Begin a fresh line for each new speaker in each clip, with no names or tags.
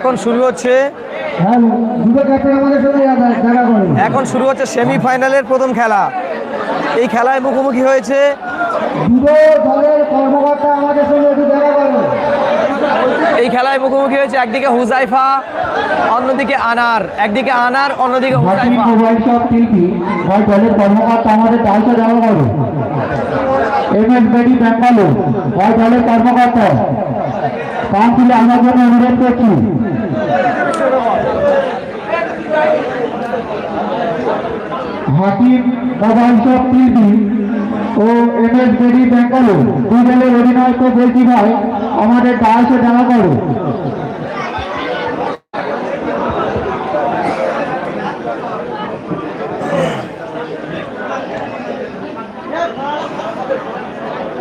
এখন শুরু হচ্ছে
হ্যাঁ
এখন শুরু হচ্ছে সেমিফাইনালের প্রথম খেলা। এই খেলায় মুখোমুখি হয়েছে এই খেলায় মুখোমুখি হয়েছে একদিকে হুজাইফা অন্যদিকে আনার। একদিকে আনার অন্যদিকে
কর্মকর্তা কাউন্সিলে আমার জন্য অনুরোধ করছি। হাকিম মোবাইল শপ ও এম এস বেডি ব্যাঙ্গালোর দুই দলের অধিনায়ক বলছি ভাই, আমাদের দায়িত্ব দেখা করো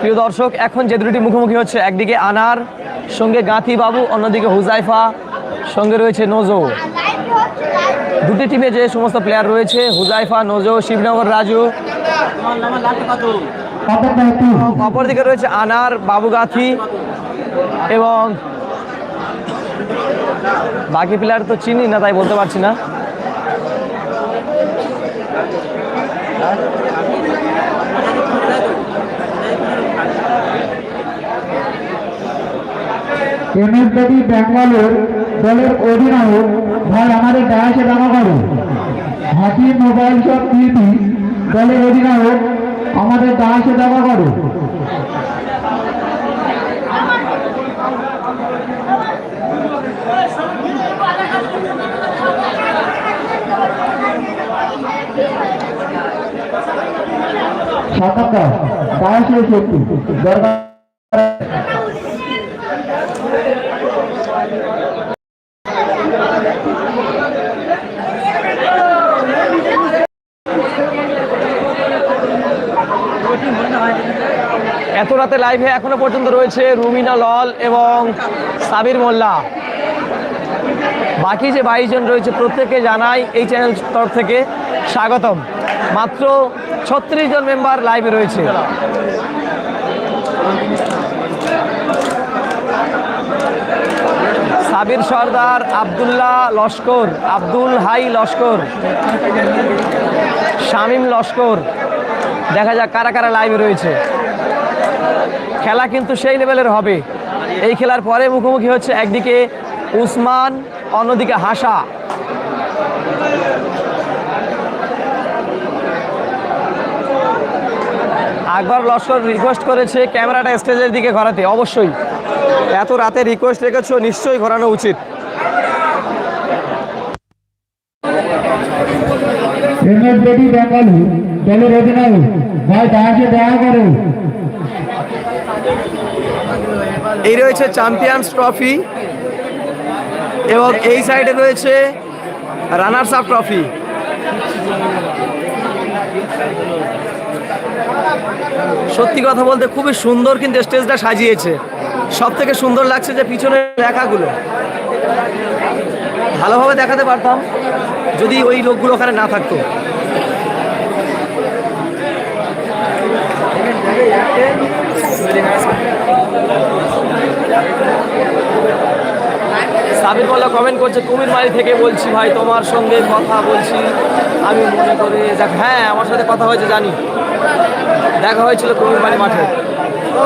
প্রিয় দর্শক, এখন যে দুটি মুখোমুখি হচ্ছে, একদিকে আনার, সঙ্গে গাঁথি বাবু অন্যদিকে হুজাইফা। সঙ্গে রয়েছে নজো। দুটি টিমে যে সমস্ত প্লেয়ার রয়েছে, হুজাইফা, নজো, শিবনগর, রাজু। অপরদিকে রয়েছে আনার, বাবুগাথি এবং বাকি প্লেয়ার তো চিনি না, তাই বলতে পারছি না।
এমএসডি ব্যাঙ্গালোর দলের অধিনায়ক, ভাই, আমাদের ডায়াসে দেখা করো। হাতির মোবাইল শপ শিল্পী দলের অধিনায়ক, আমাদের ডায়াসে দেখা করো। শক্তি দরকার
এত রাতে লাইভে এখনও পর্যন্ত রয়েছে রুমিনা লল এবং সাবির মোল্লা। বাকি যে বাইশ জন রয়েছে প্রত্যেকে জানাই এই চ্যানেল তরফ থেকে স্বাগতম। মাত্র ছত্রিশ জন মেম্বার লাইভে রয়েছে। সাবির সর্দার আবদুল্লাহ লস্কর, আব্দুল হাই লস্কর, শামীম লস্কর। দেখা যাক কারা কারা লাইভে রয়েছে। খেলা কিন্তু সেই লেভেলের হবে। এই খেলার পরে মুখোমুখি হচ্ছে একদিকে উসমান, অন্যদিকে হাসা। আকবর লস্কর রিকোয়েস্ট করেছে ক্যামেরাটা স্টেজের দিকে ঘোরাতে, অবশ্যই। এত রাতে রিকোয়েস্ট রেখেছ, নিশ্চয়ই ঘোরানো উচিত।
ব্যাঙ্গালোর দলের অধিনায়ক ভাই ডায়াসে দেখা করো।
এই রয়েছে চ্যাম্পিয়ন্স ট্রফি এবং এই সাইডে রয়েছে রানার্স আপ ট্রফি সত্যি কথা বলতে খুবই সুন্দর কিন্তু স্টেজটা সাজিয়েছে। সব থেকে সুন্দর লাগছে যে পিছনের লেখাগুলো ভালোভাবে দেখাতে পারতাম, যদি ওই লোকগুলো ওখানে না থাকতো। সাবির মোল্লা কমেন্ট করছে, কুমির বাড়ি থেকে বলছি ভাই, তোমার সঙ্গে কথা বলছি। আমি মনে করে দেখ হ্যাঁ আমার সাথে কথা হয়েছে, জানি। দেখা হয়েছিল কুমির বাড়ি মাঠে। ও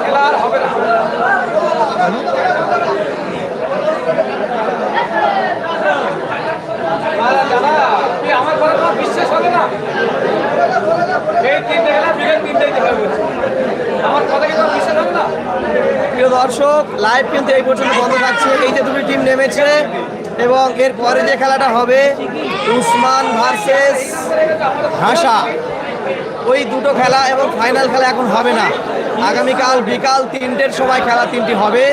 খেলা আমাদের শুরু হবে
আমার কথা তোমার বিশ্বাস হবে না এই তিনটে গেলে বিকেল তিনটেই দেখা বলছি আমার কথা কি তোমার বিশ্বাস হবে না
প্রিয় দর্শক লাইভ কিন্তু এই পর্যন্ত বন্ধ থাকছে। এই যে দুটি টিম নেমেছে এবং এর পরে যে খেলাটা হবে, উসমান ভার্সেস হাসা। ওই দুটো খেলা এবং ফাইনাল খেলা এখন হবে না। আগামীকাল বিকাল তিনটের সময় খেলা তিনটি হবে।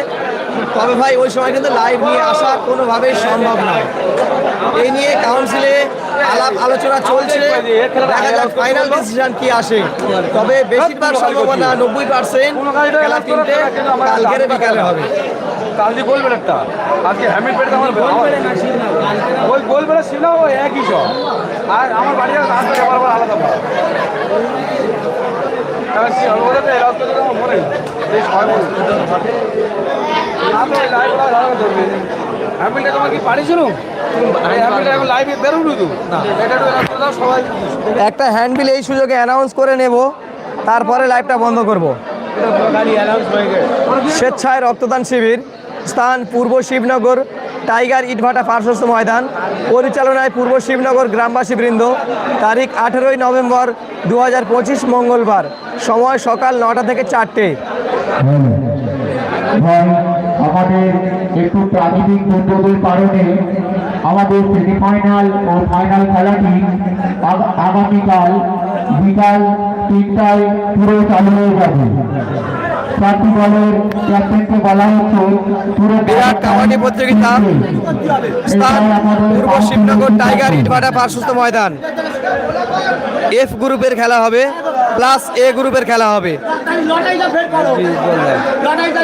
তবে ভাই, ওই সময় কিন্তু লাইভ নিয়ে আসা কোনোভাবেই সম্ভব নয়। এই নিয়ে কাউন্সিলে আলাপ আলোচনা চলছে। ফাইনাল ডিসিশন কি আসে। তবে বেশিরভাগ সম্ভাবনা নব্বই পার্সেন্ট খেলা তিনটে, কালকের বিকালে হবে।
গোল বেড়ারটা আজকে বেড়াতে আমার ওই বেড়া ছিল ওই একই সব। আর আমার রাস্তা বারবার আলাদা মনে ছয় তোমার কি একটু
হ্যান্ডবিল এই সুযোগে অ্যানাউন্স করে নেব তারপরে লাইভটা বন্ধ করব।
হয়ে
স্বেচ্ছায় রক্তদান শিবির স্থান পূর্ব শিবনগর টাইগার ইটভাটা পার্শ্বস্থ ময়দান পরিচালনায় পূর্ব শিবনগর গ্রামবাসী বৃন্দ তারিখ আঠেরোই নভেম্বর দু হাজার পঁচিশ মঙ্গলবার সময় সকাল নটা থেকে চারটে।
ভাই আমাদের একটু প্রাকৃতিক দুর্যোগের কারণে আমাদের সেমিফাইনাল ও ফাইনাল খেলাটি আগামীকাল বিকাল তিনটায় পুরো চালু হয়ে যাবে। চারটি দলের ক্যাপ্টেনকে বলা হচ্ছে পুরো
বিরাট কাবাডি প্রতিযোগিতা। স্থান পূর্ব শিবনগর টাইগার ইটভাটা পার্শ্বস্থ ময়দান। এফ গ্রুপের খেলা হবে প্লাস এ গ্রুপের খেলা হবে।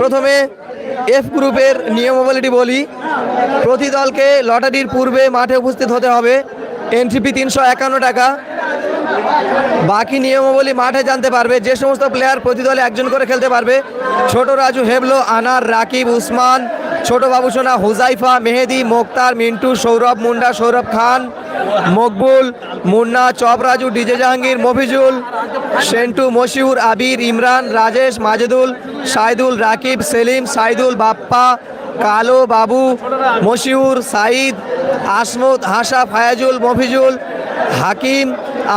প্রথমে এফ গ্রুপের নিয়মাবলীটি বলি। প্রতি দলকে লটারির পূর্বে মাঠে উপস্থিত হতে হবে। এন্ট্রি তিনশো একান্ন টাকা। বাকি নিয়মাবলী মাঠে জানতে পারবে। যে সমস্ত প্লেয়ার প্রতি দলে একজন করে খেলতে পারবে। ছোট রাজু হেবলো, আনার, রাকিব, উসমান ছোট বাবুসোনা হুজাইফা, মেহেদি, মোক্তার, মিন্টু, সৌরভ মুন্ডা, সৌরভ খান, মকবুল, মুন্না চপরাজু ডিজে জাহাঙ্গীর, মফিজুল, সেন্টু, মশিউর, আবির, ইমরান, রাজেশ, মাজেদুল, সাইদুল, রাকিব, সেলিম, সাইদুল, বাপ্পা, কালো বাবু, মশিউর, সাইদ আসমুদ হাসা, ফায়াজুল, মফিজুল হাকিম,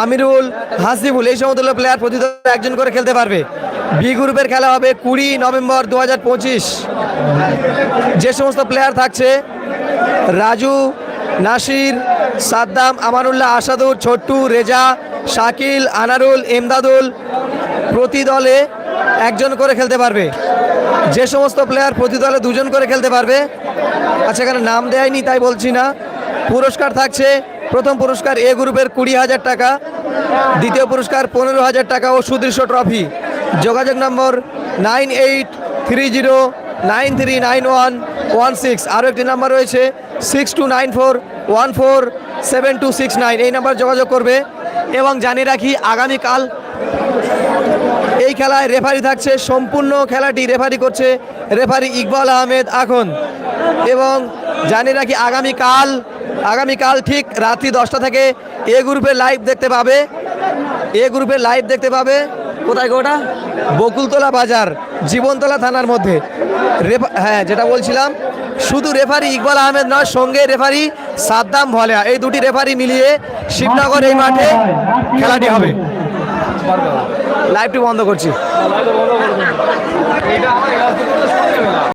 আমিরুল, হাসিবুল, এই সমস্ত প্লেয়ার প্রতি একজন করে খেলতে পারবে। বি গ্রুপের খেলা হবে কুড়ি নভেম্বর দু হাজার পঁচিশ। যে সমস্ত প্লেয়ার থাকছে, রাজু, নাসির, সাদ্দাম, আমানুল্লাহ, আসাদুর, ছোট্টু, রেজা, শাকিল, আনারুল এমদাদুল প্রতি দলে একজন করে খেলতে পারবে। যে সমস্ত প্লেয়ার প্রতি দলে দুজন করে খেলতে পারবে। আচ্ছা এখানে নাম দেয়নি, তাই বলছি না। পুরস্কার থাকছে প্রথম পুরস্কার এ গ্রুপের কুড়ি হাজার টাকা, দ্বিতীয় পুরস্কার পনেরো হাজার টাকা ও সুদৃশ্য ট্রফি। যোগাযোগ number nine eight three zero nine three nine one one six. আরও একটি নাম্বার রয়েছে six two nine four one four seven two six nine. এই নাম্বার যোগাযোগ করবে এবং জানিয়ে রাখি, আগামীকাল এই খেলায় রেফারি থাকছে, সম্পূর্ণ খেলাটি রেফারি করছে রেফারি ইকবাল আহমেদ এখন এবং জানিয়ে রাখি, আগামীকাল আগামীকাল ঠিক রাত্রি দশটা থেকে এ গ্রুপের লাইভ দেখতে পাবে। এ গ্রুপের লাইভ দেখতে পাবে। কোথায় গো ওটা? বকুলতলা বাজার, জীবনতলা থানার মধ্যে। হ্যাঁ যেটা বলছিলাম, শুধু রেফারি ইকবাল আহমেদ নয়, সঙ্গে রেফারি সাদ্দাম ভলিয়া এই দুটি রেফারি মিলিয়ে শিবনগর এই মাঠে খেলাটি হবে। লাইভটি বন্ধ করছি।